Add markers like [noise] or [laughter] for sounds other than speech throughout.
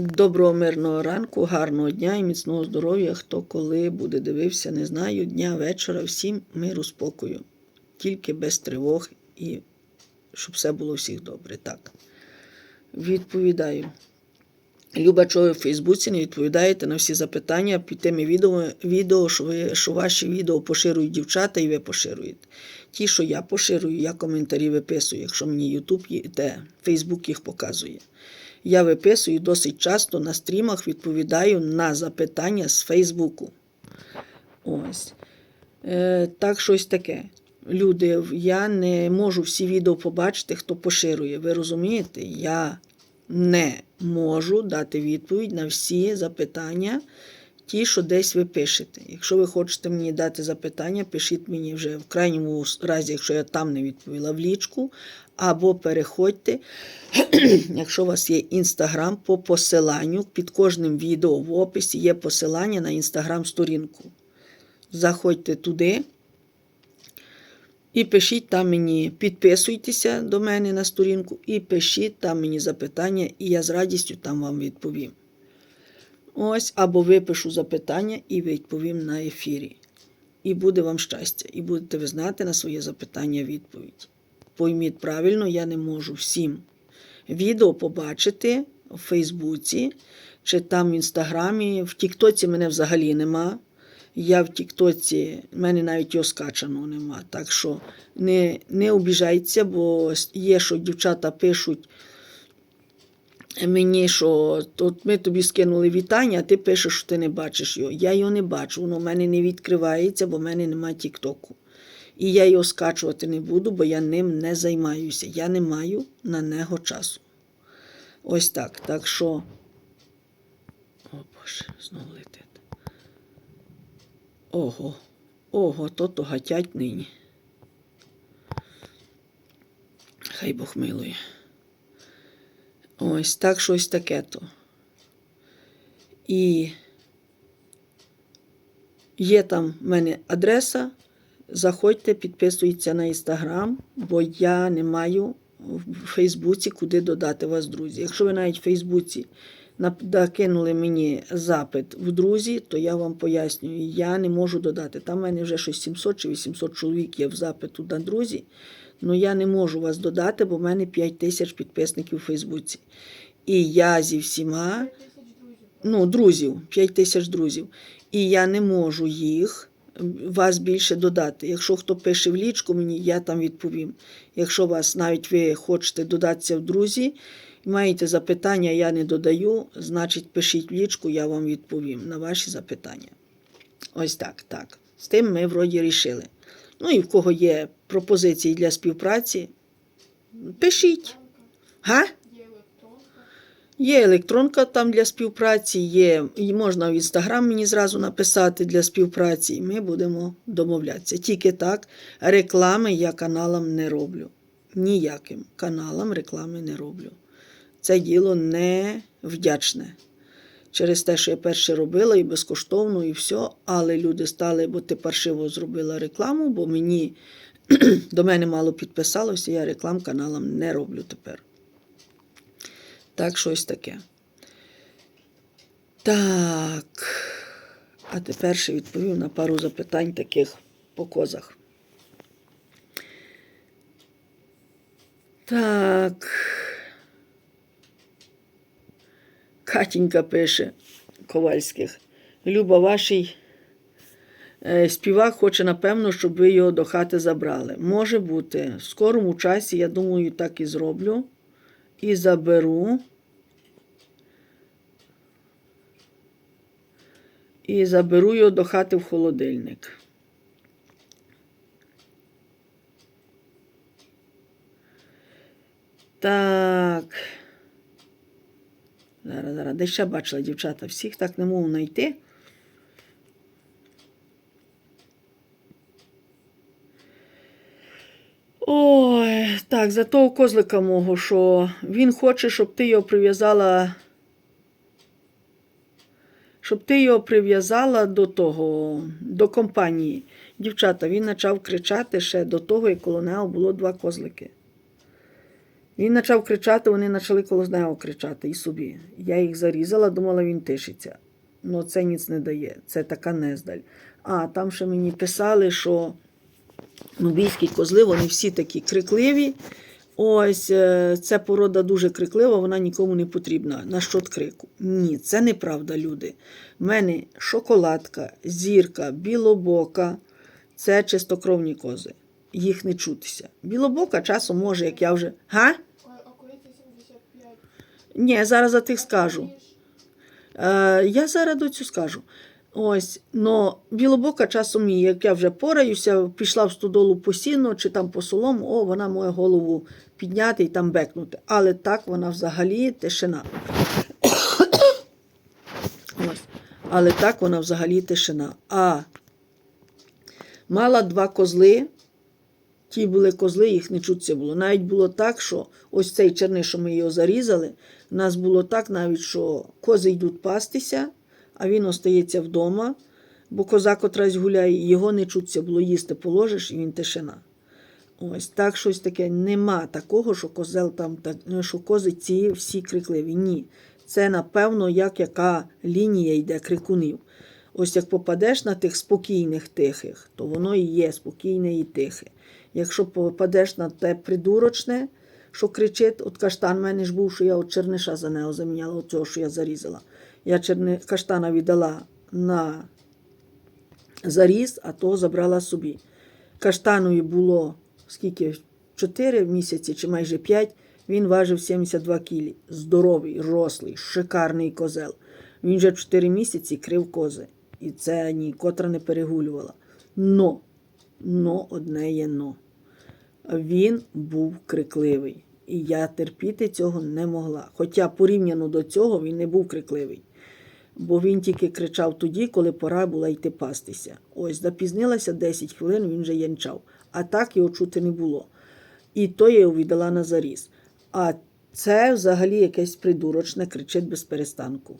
Доброго мирного ранку, гарного дня і міцного здоров'я. Хто коли буде дивився, не знаю. Дня, вечора, всім миру, спокою. Тільки без тривог і щоб все було всіх добре. Так. Відповідаю. Люба, чого ви в Фейсбуці не відповідаєте на всі запитання під тими відео, відео що, ви, що ваші відео поширюють дівчата і ви поширюєте. Ті, що я поширюю, я коментарі виписую, якщо мені Ютуб те, Фейсбук їх показує. Я виписую досить часто на стрімах, відповідаю на запитання з Фейсбуку. Ось. Е, так, щось таке. Люди, я не можу всі відео побачити, хто поширює. Ви розумієте? Я не можу дати відповідь на всі запитання, ті, що десь ви пишете. Якщо ви хочете мені дати запитання, пишіть мені вже в крайньому разі, якщо я там не відповіла в лічку, або переходьте, [clears throat] якщо у вас є інстаграм, по посиланню під кожним відео в описі є посилання на інстаграм-сторінку. Заходьте туди. І пишіть там мені, підписуйтеся до мене на сторінку і пишіть там мені запитання, і я з радістю там вам відповім. Ось, або випишу запитання і відповім на ефірі. І буде вам щастя, і будете ви знати на своє запитання відповідь. Пойміть правильно, я не можу всім відео побачити в Фейсбуці, чи там в Інстаграмі. В Тіктоці мене взагалі нема. Я в Тіктоці, в мене навіть його скачаного нема. Так що не, не обіжайтеся, бо є, що дівчата пишуть мені, що от ми тобі скинули вітання, а ти пишеш, що ти не бачиш його. Я його не бачу, воно в мене не відкривається, бо в мене немає Тіктоку. І я його скачувати не буду, бо я ним не займаюся. Я не маю на нього часу. Ось так. Так що. О Боже, знову летить. Ого, ого, то то гатять нині. Хай Бог милує. Ось так щось таке то. І є там в мене адреса. Заходьте, підписуйтеся на інстаграм, бо я не маю в Фейсбуці куди додати вас, друзі. Якщо ви навіть в Фейсбуці накинули мені запит в друзі, то я вам пояснюю, я не можу додати. Там в мене вже щось 700 чи 800 чоловік є в запиту на друзі. Але я не можу вас додати, бо в мене 5 тисяч підписників у Фейсбуці. І я зі всіма, ну, друзів, 5 тисяч друзів. І я не можу їх. Вас більше додати. Якщо хто пише в лічку мені, я там відповім. Якщо вас навіть ви хочете додатися в друзі, маєте запитання, я не додаю, значить пишіть в лічку, я вам відповім на ваші запитання. Ось так, так. З тим ми вроді рішили. Ну і в кого є пропозиції для співпраці, пишіть. Га? Є електронка там для співпраці, є, і можна в інстаграм мені зразу написати для співпраці, і ми будемо домовлятися. Тільки так, реклами я каналам не роблю. Ніяким каналам реклами не роблю. Це діло не вдячне. Через те, що я перше робила і безкоштовно, і все, але люди стали, бо ти паршиво зробила рекламу, бо мені [clears throat] до мене мало підписалося, я реклам каналам не роблю тепер. Так, щось таке. Так. А тепер ще відповім на пару запитань таких по козах. Так. Катінька пише Ковальських. Люба, вашій співак хоче, напевно, щоб ви його до хати забрали. Може бути, в скорому часі, я думаю, так і зроблю. І заберу. І заберу його до хати в холодильник. Так. Зараз, зараз. Де ще бачила, дівчата, всіх так не можу знайти. Ой, так, за того козлика мого, що він хоче, щоб ти його прив'язала. Щоб ти його прив'язала до того, до компанії. Дівчата, він почав кричати ще до того, як коло нього було два козлики. Він почав кричати, вони почали коло нього кричати і собі. Я їх зарізала, думала, він тишиться. Ну це ніц не дає. Це така нездаль. А там ще мені писали, що нубійські козли, вони всі такі крикливі. Ось е, ця порода дуже криклива, вона нікому не потрібна. На що крику? Ні, це неправда, люди. У мене шоколадка, зірка, білобока це чистокровні кози. Їх не чутися. Білобока часом може, як я вже. Га? А, а куриця 75. Ні, зараз за тих скажу. Е, я зараз до цю скажу. Ось, но білобока часом як я вже пораюся, пішла в стодолу по сіну чи там по солому, о, вона може голову підняти і там бекнути. Але так вона взагалі тишина. Ось. Але так вона взагалі тишина. А мала два козли. Ті були козли, їх не чутися було. Навіть було так, що ось цей черний, що ми його зарізали, нас було так навіть, що кози йдуть пастися, а він остається вдома, бо коза котрась гуляє, його не чутися було їсти, положиш, і він тишина. Ось так щось таке. Нема такого, що козел там, ну, що кози ці всі крикливі. Ні. Це, напевно, як яка лінія йде крикунів. Ось як попадеш на тих спокійних тихих, то воно і є спокійне і тихе. Якщо попадеш на те придурочне, що кричить, от каштан в мене ж був, що я от черниша за нього заміняла, от цього, що я зарізала. Я черни... каштана віддала на заріз, а того забрала собі. Каштанові було скільки? 4 місяці чи майже 5. Він важив 72 кілі. Здоровий, рослий, шикарний козел. Він вже 4 місяці крив кози. І це ні котра не перегулювала. Но, но одне є но. Він був крикливий. І я терпіти цього не могла. Хоча порівняно до цього він не був крикливий. Бо він тільки кричав тоді, коли пора була йти пастися. Ось, запізнилася 10 хвилин, він вже янчав. А так його чути не було. І то я його віддала на заріз. А це взагалі якесь придурочне, кричить без перестанку.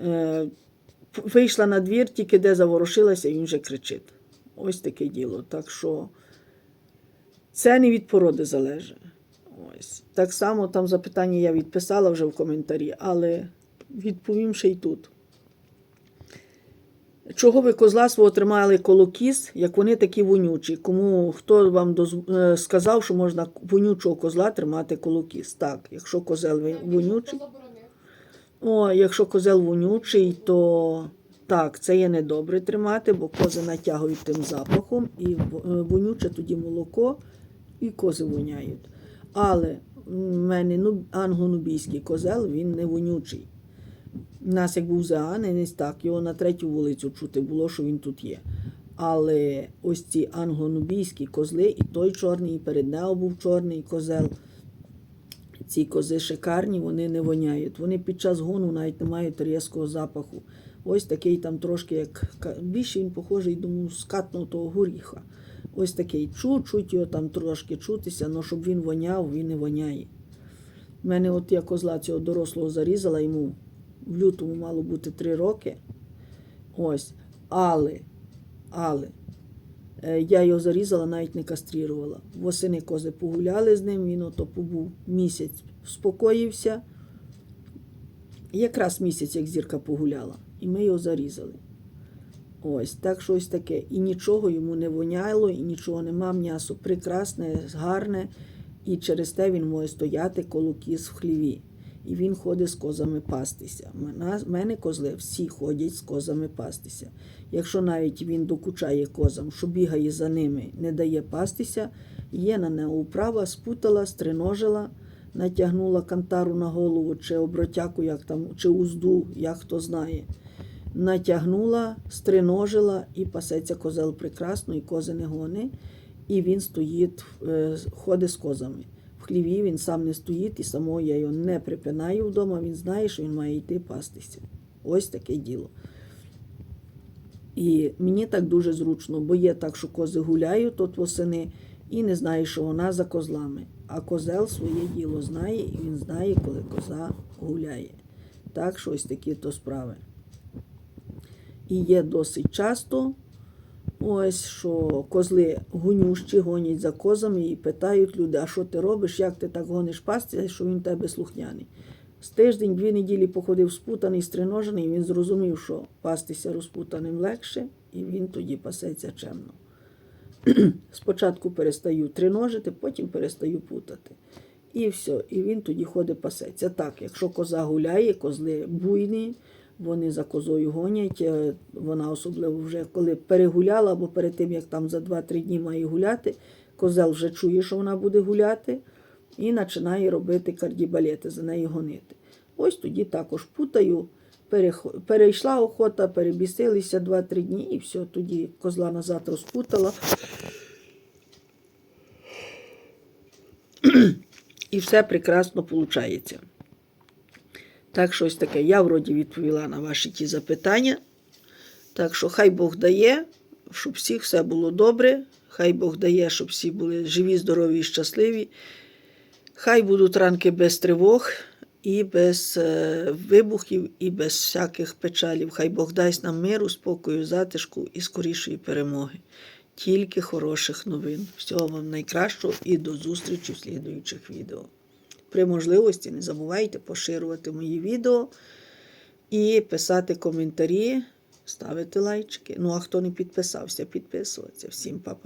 Е, вийшла на двір, тільки де заворушилася, він вже кричить. Ось таке діло. Так що це не від породи залежить. Ось. Так само там запитання я відписала вже в коментарі, але відповім ще й тут. Чого ви козла свого тримали коло кіз, як вони такі вонючі? Кому хто вам доз... е, сказав, що можна вонючого козла тримати коло кіз? Так, якщо козел вонючий. О, якщо козел вонючий, то так, це є недобре тримати, бо кози натягують тим запахом, і е, вонюче тоді молоко, і кози воняють. Але в мене ну, англонубійський козел, він не вонючий. У нас як був заганець, так, його на третю вулицю чути було, що він тут є. Але ось ці англонубійські козли, і той чорний, і перед нею був чорний козел. Ці кози шикарні, вони не воняють. Вони під час гону навіть не мають різкого запаху. Ось такий там трошки, як більше він похожий до мускатного горіха. Ось такий чуть-чуть його там трошки чутися, але щоб він воняв, він не воняє. У мене от я козла цього дорослого зарізала, йому в лютому мало бути три роки. Ось. Але, але е, я його зарізала, навіть не кастрірувала. Восени кози погуляли з ним, він ото побув місяць, спокоївся. Якраз місяць, як зірка погуляла, і ми його зарізали. Ось, так щось таке. І нічого йому не воняло, і нічого нема. М'ясо прекрасне, гарне, і через те він може стояти коло кіз в хліві. І він ходить з козами пастися. У мене козли всі ходять з козами пастися. Якщо навіть він докучає козам, що бігає за ними, не дає пастися, є на нього управа, спутала, стриножила, натягнула кантару на голову, чи обротяку, як там, чи узду, як хто знає. Натягнула, стриножила і пасеться козел прекрасно, і кози не гони. І він стоїть, е, ходить з козами. Хліві він сам не стоїть, і самого я його не припинаю вдома, він знає, що він має йти пастися. Ось таке діло. І мені так дуже зручно, бо є так, що кози гуляють тут восени і не знає, що вона за козлами. А козел своє діло знає, і він знає, коли коза гуляє. Так, що ось такі то справи. І є досить часто. Ось що козли гонющі гонять за козами і питають люди, а що ти робиш, як ти так гониш пасти, що він тебе слухняний. З тиждень, дві неділі походив спутаний, стриножений, і він зрозумів, що пастися розпутаним легше, і він тоді пасеться чемно. [clears throat] Спочатку перестаю триножити, потім перестаю путати. І все, і він тоді ходить пасеться. Так, якщо коза гуляє, козли буйні, вони за козою гонять. е, Вона особливо вже коли перегуляла, або перед тим, як там за 2-3 дні має гуляти, козел вже чує, що вона буде гуляти, і починає робити кардібалети, за нею гонити. Ось тоді також путаю. Перейшла охота, перебісилися 2-3 дні, і все, тоді козла назад розпутала. І все прекрасно виходить. Так, щось таке. Я вроді відповіла на ваші ті запитання. Так що хай Бог дає, щоб всіх все було добре. Хай Бог дає, щоб всі були живі, здорові і щасливі. Хай будуть ранки без тривог і без е, вибухів, і без всяких печалів. Хай Бог дасть нам миру, спокою, затишку і скорішої перемоги. Тільки хороших новин. Всього вам найкращого і до зустрічі в слідуючих відео. При можливості не забувайте поширювати мої відео і писати коментарі, ставити лайчики. Ну а хто не підписався, підписуватися. Всім па-па.